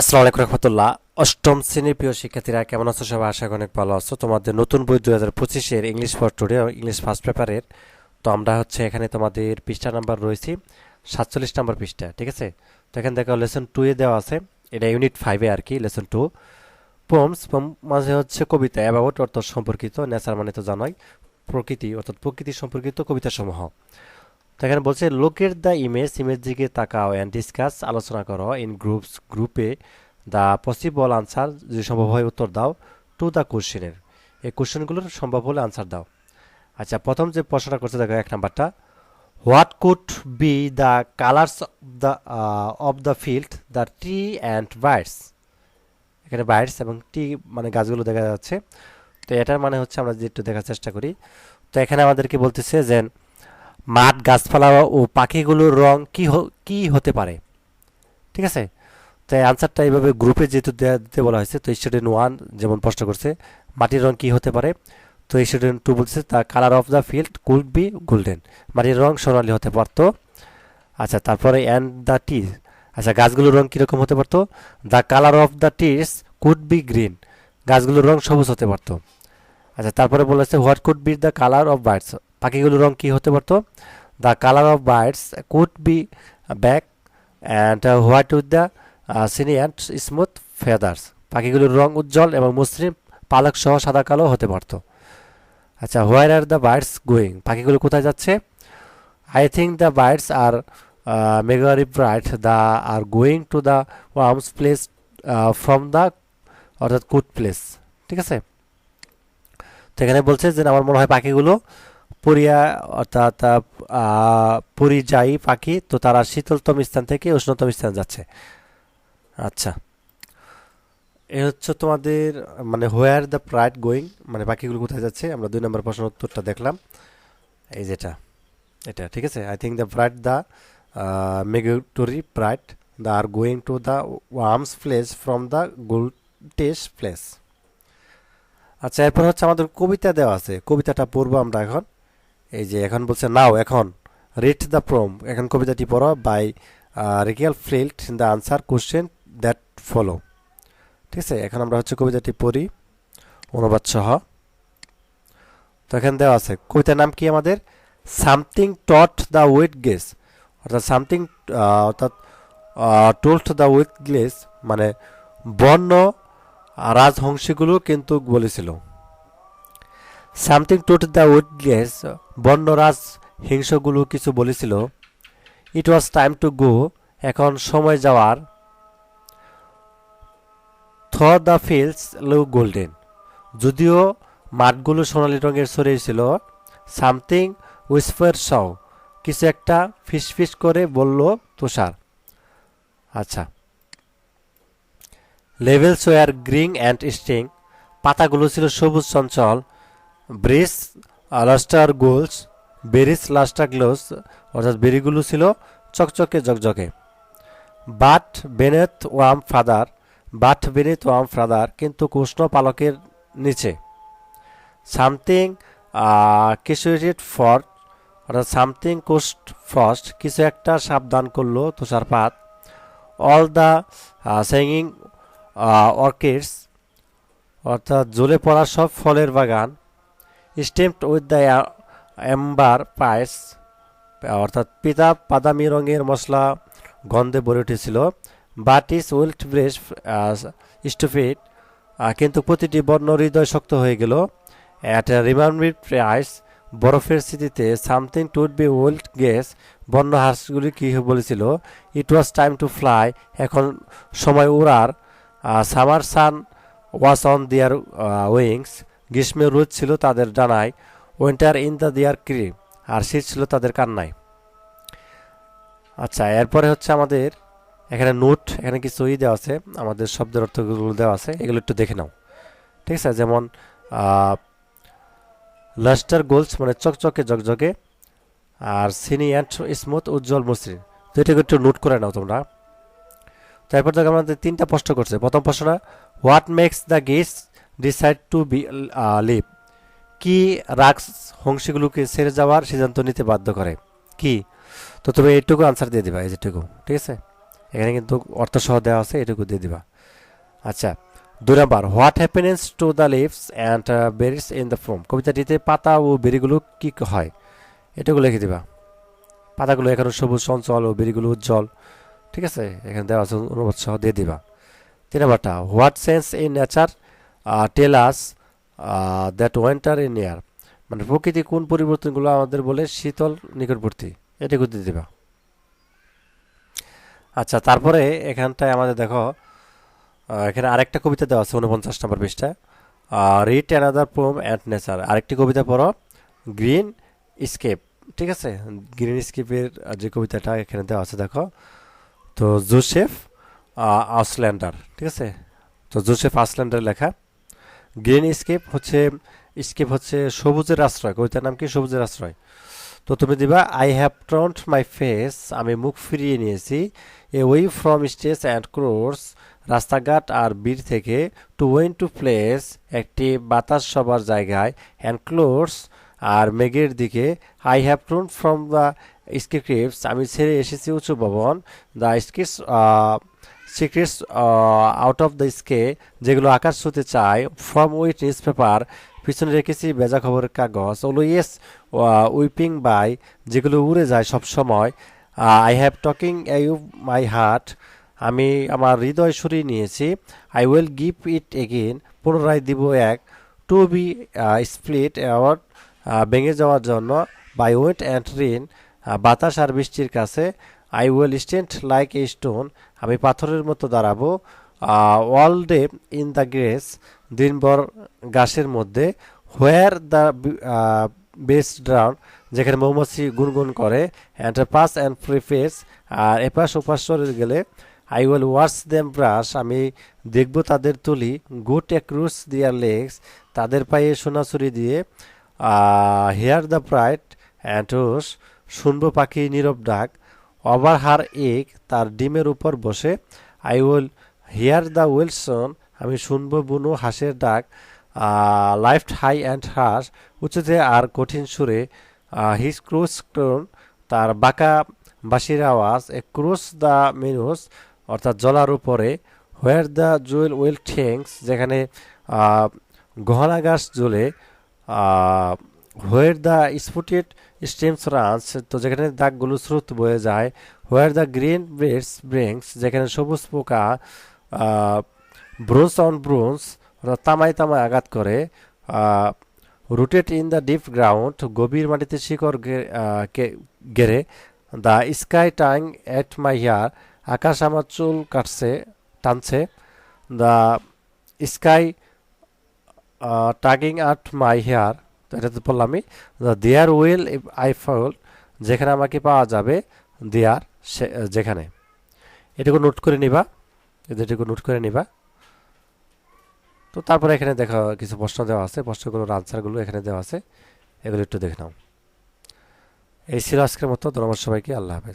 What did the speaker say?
আসসালামু আলাইকুম রহমতুল্লাহ। অষ্টম শ্রেণির প্রিয় শিক্ষার্থীরা, কেমন আছো? সবাই আশা অনেক ভালো আছো। তোমাদের নতুন বই দু হাজার পঁচিশের English for today English first পেপারের তো আমরা হচ্ছে এখানে তোমাদের পৃষ্ঠা নাম্বার রয়েছি, সাতচল্লিশ নাম্বার পৃষ্ঠা, ঠিক আছে? তো এখানে দেখো লেসন টু এ দেওয়া আছে। এটা ইউনিট ফাইভে আর কি লেসন টু পোমস মাঝে হচ্ছে কবিতা অ্যাবাউট অর্থাৎ সম্পর্কিত নেচার মানে তো জানোই, প্রকৃতি, অর্থাৎ প্রকৃতি সম্পর্কিত কবিতা সমূহ তো এখানে বলছে, লোকের দ্য ইমেজ ইমেজ দিকে তাকাও অ্যান্ড ডিসকাস আলোচনা করো। ইন গ্রুপস গ্রুপে দ্য পসিবল আনসার যদি সম্ভব হয় উত্তর দাও টু দ্য কোশ্চেনের এই কোশ্চেনগুলোর সম্ভব হলে আনসার দাও। আচ্ছা প্রথম যে প্রশ্নটা করছে, দেখো এক নাম্বারটা। What could be the colours the of the field the tree and birds এখানে বার্ডস এবং টি মানে গাছগুলো দেখা যাচ্ছে। তো এটার মানে হচ্ছে আমরা যে একটু দেখার চেষ্টা করি। তো এখানে আমাদেরকে বলতেছে যে মাঠ, গাছপালা ও পাখিগুলোর রং কি কি হতে পারে? ঠিক আছে? তো এই আনসারটা এইভাবে গ্রুপে যেহেতু দিতে বলা হয়েছে, তো স্টুডেন্ট ওয়ান যেমন প্রশ্ন করছে, মাটির রং কি হতে পারে? তো স্টুডেন্ট টু বলছে the colour of the field could be golden মাটির রং সোনালি হতে পারতো। আচ্ছা তারপরে অ্যান্ড দ্য টি আচ্ছা গাছগুলোর রং কীরকম হতে পারতো? The colour of the trees could be green গাছগুলোর রং সবুজ হতে পারতো। আচ্ছা তারপরে বলেছে what could be the colour of birds পাখিগুলোর রং কী হতে পারতো? The colour of birds could be black and white with the shiny and smooth feathers পাখিগুলোর রং উজ্জ্বল এবং মসৃণ, পালক সহ সাদা কালো হতে পারতো। আচ্ছা where are the birds going পাখিগুলো কোথায় যাচ্ছে? I think the birds are migratory bright the are going to the warmest place from the অর্থাৎ কুড প্লেস ঠিক আছে? তো এখানে বলছে যে, আমার মনে হয় পাখিগুলো পরিয়া অর্থাৎ আহ, পরিযায়ী পাখি তো তারা শীতলতম স্থান থেকে উষ্ণতম স্থান যাচ্ছে। আচ্ছা। এ হচ্ছে তোমাদের মানে হোয়ার দ্য প্রাইড গোয়িং মানে পাখিগুলো কোথায় যাচ্ছে? আমরা দুই নম্বর প্রশ্নের উত্তরটা দেখলাম। এই যেটা এটা ঠিক আছে? আই থিঙ্ক দ্য প্রাইড the migratory pride the are going to the warmest place from the coldest place আচ্ছা এরপর হচ্ছে আমাদের কবিতা দেওয়া আছে। কবিতাটা পড়ব আমরা এখন। এই যে এখন বলছে, নাও, এখন রিড দ্য প্রোম এখন কবিতাটি পড়ো by recall fill the answer question that follow ঠিক আছে, এখন আমরা হচ্ছে কবিতাটি পড়ি, অনুবাদ সহ। তো এখানে দেওয়া আছে, কবিতার নাম কি আমাদের? সামথিং টট দ্য উইথ গেস অর্থাৎ সামথিং অর্থাৎ টোল্ড দ্য উইথ গ্লেস মানে বন্য রাজহংসীগুলো কিন্তু বলেছিল। সামথিং টুট দ্য উইটনেস বন্যরাজ হিংসগুলো কিছু বলেছিল it was time to go এখন সময় যাওয়ার। থ দ্য ফিল্ডস লো গোল্ডেন যদিও মাঠগুলো সোনালি রঙের ছড়িয়েছিল সামথিং উইসফার সাও কিছু একটা ফিসফিস করে বলল তুষার। আচ্ছা। Leaves were green and stirring পাতাগুলো ছিল সবুজ চঞ্চল berries lustre glossed, berries, lustre glossed, অর্থাৎ বেরিগুলো ছিল চকচকে জকজকে but beneath warm feather, but beneath warm feather কিন্তু কৃষ্ণ পালকের নিচে। সামথিং কিসুইটেড ফর, অর্থাৎ সামথিং কোস্ট ফস্ট কিছু একটা সাবধান করল তুষারপাত। অল দ্য সিঙ্গিং অর্কিডস, অর্থাৎ জ্বলে পড়া সব ফলের বাগান। স্টেমড উইথ দ্য এম্বার পাইস, অর্থাৎ পিতা বাদামি রঙের মশলা গন্ধে ভরে উঠেছিল। But each wild breast stiffened কিন্তু প্রতিটি বর্ণ হৃদয় শক্ত হয়ে গেল। অ্যাট রিমান্ডিড প্রাইস বরফের স্মৃতিতে সামথিং টুড বি উইল্ট গেস বন্য হাঁসগুলি কী বলেছিল। It was time to fly এখন সময় উড়ার summer sun was on their wings গ্রীষ্মের রোদ ছিল তাদের ডানায় winter in the dear cream আর শীত ছিল তাদের কান্নায়। আচ্ছা এরপরে হচ্ছে আমাদের, এখানে নোট এখানে কিছু ই দেওয়া আছে, আমাদের শব্দের অর্থগুলো দেওয়া আছে, এগুলো একটু দেখে নাও। ঠিক আছে, যেমন লাস্টার গোলস মানে চকচকে জকজকে আর সিনি অ্যান্ড স্মুথ উজ্জ্বল, মসৃণ। তো এটাকে একটু নোট করে নাও তোমরা। তারপর দেখো আমাদের তিনটা প্রশ্ন করছে। প্রথম প্রশ্নটা what makes the geese decide to be leave কি রাগ হংসীগুলোকে ছেড়ে যাওয়ার সিদ্ধান্ত নিতে বাধ্য করে? কি? তো তুমি এইটুকু আনসার দিয়ে দিবা, এই যেটুকু, ঠিক আছে? এখানে কিন্তু অর্থ সহ দেওয়া আছে, এটুকু দিয়ে দিবা। আচ্ছা দুই number what happens to the leaves and berries in the from কবিতাটিতে পাতা ও বেরিগুলো কি হয়? এটুকু লিখে দিবা। পাতাগুলো এখানে সবুজ চঞ্চল ও বেরিগুলো উজ্জ্বল, ঠিক আছে? এখানে দেওয়া আছে অনুবাদ সহ দিয়ে দিবা। তিন নাম্বারটা what sense in nature tell us that winter in year মানে প্রকৃতি কোন পরিবর্তনগুলো আমাদের বলে শীতল নিকটবর্তী, এটুকু দিয়ে দেবা। আচ্ছা তারপরে এখানটায় আমাদের দেখো এখানে আরেকটা কবিতা দেওয়া আছে উনপঞ্চাশ নম্বর পৃষ্ঠা read another poem and nature আরেকটি কবিতা পড়ো গ্রিন স্কেপ ঠিক আছে? গ্রিন স্কেপের যে কবিতাটা এখানে দেওয়া আছে, দেখো। তো জোসেফ আসল্যান্ডার ঠিক আছে? তো জোসেফ আসল্যান্ডার লেখা গ্রিন স্কেপ হচ্ছে স্কেপ হচ্ছে সবুজের আশ্রয় কবিতার নাম কি? সবুজের আশ্রয়। তো তুমি দিবা I have turned my face আমি মুখ ফিরিয়ে নিয়েছি away from stage and crowds রাস্তাঘাট আর বীর থেকে টু ওয়েন টু প্লেস একটি বাতাস সবার জায়গায় অ্যান্ড ক্লোর্স আর মেঘের দিকে I have turned from the scripts আমি ছেড়ে এসেছি উঁচু ভবন the scripts secrets out of the sky যেগুলো আকাশ ছুতে চায় ফ্রম উইথ নিউজ পেপার পিছনে রেখেছি বেজা খবরের কাগজ। অলওয়েস উইপিং বাই যেগুলো উড়ে যায় সব সময় I have talking you my heart আমি আমার হৃদয় সরিয়ে নিয়েছি I will give it again পুনরায় দিব এক টু বি স্প্লিট অ্যাওয়ার্ড ভেঙে যাওয়ার জন্য বাই ওয়েট অ্যান্ড রেন বাতাস আর বৃষ্টির কাছে I will stand like a stone আমি পাথরের মতো দাঁড়াবো। All day in the grace দিনভর গাছের মধ্যে হোয়ার দ্য বেস্ট ড্রাউন্ড যেখানে মৌমাছি গুনগুন করে অ্যান্ড পাস অ্যান্ড প্রিফেস আর এপাশ ওপাশ চলে গেলে I will watch them brush আমি দেখব তাদের তুলি গুড অ্যাক্রুস দিয়ার লেগস তাদের পায়ে সোনাচুরি দিয়ে হেয়ার দ্য ব্রাইট অ্যান্ড শুনব পাখি নীরব ডাক ওভার হার এক তার ডিমের উপর বসে I will hear the Wilson আমি শুনব বুনো হাঁসের ডাক লাইফট হাই অ্যান্ড হাস উঁচুতে আর কঠিন সুরে হিস টোন তার বাঁকা বাঁশির আওয়াজ এ ক্রুস দ্য মেনুস অর্থাৎ জলার উপরে হোয়ার দ্য জুয়েল উইল ঠেংস যেখানে গহনা গাছ জ্বলে where the spotted streams runs তো যেখানে দাগগুলো স্রোত বয়ে যায় where the green breeds brings যেখানে সবুজ পোকা ব্রোঞ্জ অন ব্রোঞ্জ অর্থাৎ তামায় আঘাত করে rooted in the deep ground গভীর মাটিতে শিকড় গেড়ে the sky tying at my hair আকাশ আমার চুল কাটছে, টানছে দ্য স্কাই টাগিং আট মাই হেয়ার তো এটা তো বললাম আমি the there will I fall যেখানে আমাকে পাওয়া যাবে দেয়ার যেখানে। এটুকু নোট করে নিবা এটুকু নোট করে নিবা। তো তারপরে এখানে দেখা কিছু প্রশ্ন দেওয়া আছে প্রশ্নগুলোর আনসারগুলো এখানে দেওয়া আছে, এগুলো একটু দেখে নাও। এই ছিল আজকের মতো, ধন্যবাদ সবাইকে, আল্লাহ হাফেজ।